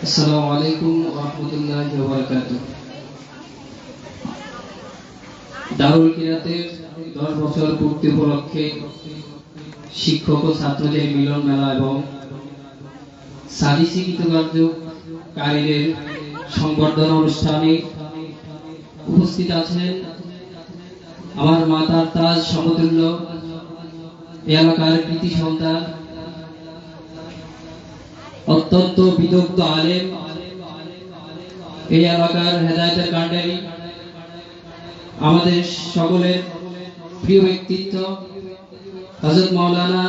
আসসালামু আলাইকুম রহমতুল্লাহ বরকাত দারুল কিরাতের দশ বছর পূর্তি উপলক্ষে শিক্ষক ও ছাত্রদের মিলন মেলা এবং সাদিসি কৃতকার্যকারীদের সংবর্ধনা অনুষ্ঠানে উপস্থিত আছেন আমার মাতার তাজ সমতুল্য এলাকার কৃতি সন্তান অত্যন্ত বিদগ্ধ আলেম। এই এলাকার হেদায়তের কাণ্ডারি আমাদের সকলের প্রিয় ব্যক্তিত্ব হজরত মাওলানা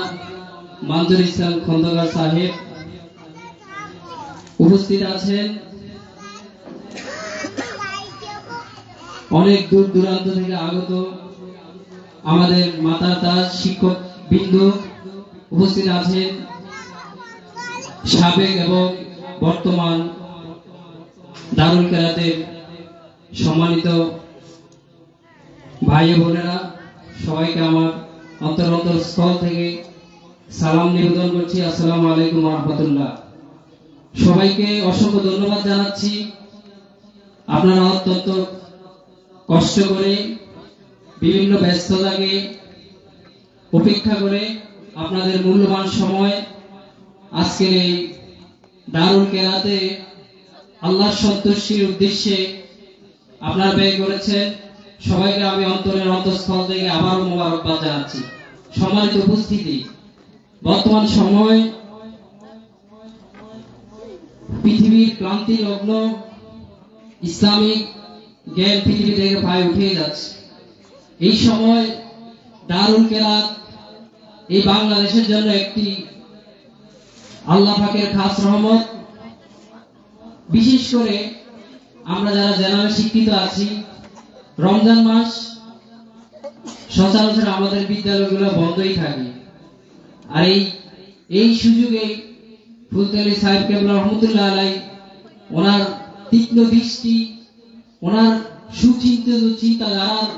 মানজুর ইসলাম খন্দকার সাহেব উপস্থিত আছেন। অনেক দূর দূরান্ত থেকে আগত আমাদের মাতা তাজ শিক্ষক বিন্দু উপস্থিত আছেন। সাবেক এবং বর্তমান দারুল কেরাতের সম্মানিত ভাই বোনেরা, সবাইকে আমার অন্তর অন্তর স্থল থেকে সালাম নিবেদন করছি। আসসালামু আলাইকুম রহমতুল্লাহ। সবাইকে অসংখ্য ধন্যবাদ জানাচ্ছি। আপনারা অত্যন্ত কষ্ট করে, বিভিন্ন ব্যস্ততাকে উপেক্ষা করে আপনাদের মূল্যবান সময় আজকের এই দারুল কেরাতে আল্লাহর সন্তুষ্টির উদ্দেশ্যে আপনারা ব্যয় করেছেন। সবাইকে আমি অন্তরের অন্তঃস্থল থেকে আবারও মোবারকবাদ জানাচ্ছি। সম্মানিত উপস্থিতি, বর্তমান সময় পৃথিবীর ক্লান্তি লগ্ন ইসলামিক জ্ঞান পৃথিবী থেকে প্রায় উঠে যাচ্ছে। এই সময় দারুল কেরাত এই বাংলাদেশের জন্য একটি আল্লাহ পাকের খাস রহমত। বিশেষ করে আমরা যারা জেনারেল শিক্ষিত আছি, রমজান মাস সচরাচর আমাদের বিদ্যালয়গুলো বন্ধই থাকে। আর এই এই সুযোগে ফুলতলি সাহেব কেবলা রহমতুল্লাহ আলাই ওনার তীক্ষ্ণ দৃষ্টি, ওনার সুচিন্তিত চিন্তাধারার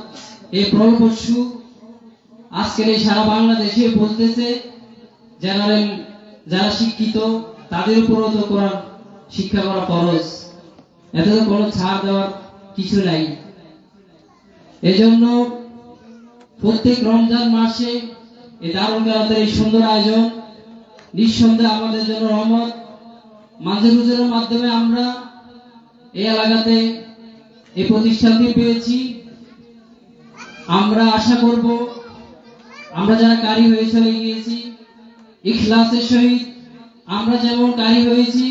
এই প্রলপস্যু আজকের এই সারা বাংলাদেশে বলতেছে, জেনারেল যারা শিক্ষিত, তাদের উপরও তো কোরআন শিক্ষা করা খরচ এতে তো কোনো ছাড় দেওয়ার কিছু নাই। এজন্য প্রত্যেক রমজান মাসে এই দারুণ বেড়াতের এই সুন্দর আয়োজন, নিঃসন্দেহে আমাদের জন্য রহমত। মাঝে রোজের মাধ্যমে আমরা এই এলাকাতে এই প্রতিষ্ঠানটি পেয়েছি। আমরা আশা করব, আমরা যারা কারি হয়ে চলে গিয়েছি ইখলাসের সহিত আমরা যেমন কারি হয়েছি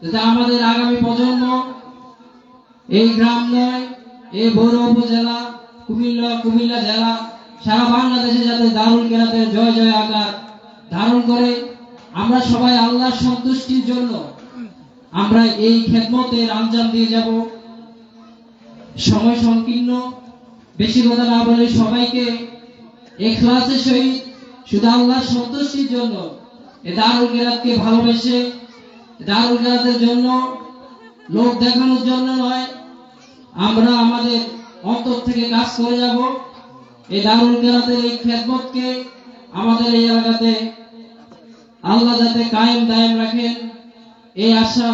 যাতে আমাদের আগামী প্রজন্ম এই গ্রাম নয়, এই বৌর উপজেলা, কুমিল্লা কুমিল্লা জেলা, সারা বাংলাদেশে যাতে দারুল কেরাতের জয় জয় আকার ধারণ করে, আমরা সবাই আল্লাহর সন্তুষ্টির জন্য আমরা এই খেদমতের আঞ্জাম দিয়ে যাব। সময় সংকীর্ণ, বেশি কথা না বলে সবাইকে এখলাসের সহিত শুধু আল্লাহর সন্তুষ্টির জন্য দারুল কেরাতকে ভালোবেসে দারুল কেরাতের জন্য লোক দেখানোর জন্য নয়, আমরা আমাদের অন্তর থেকে কাজ করে যাব। এই দারুল কেরাতের এই খেদমতকে আমাদের এই এলাকাতে আল্লাহ যাতে কায়েম দায়েম রাখেন, এই আশা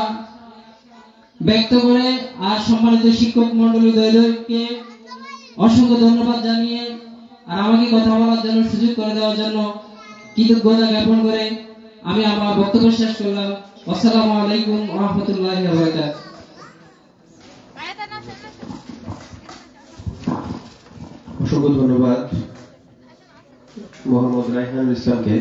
ব্যক্ত করে আর সম্মানিত শিক্ষক মন্ডলী দৈরকে অসংখ্য ধন্যবাদ জানিয়ে আর আমাকে কথা বলার জন্য, সুযোগ করে দেওয়ার জন্য কৃতজ্ঞতা জ্ঞাপন করে আমি আমার বক্তব্য শেষ করলাম। আসসালামু আলাইকুম রহমতুল্লাহ অসংখ্য ধন্যবাদ মোহাম্মদ রাইহানুল ইসলামকে।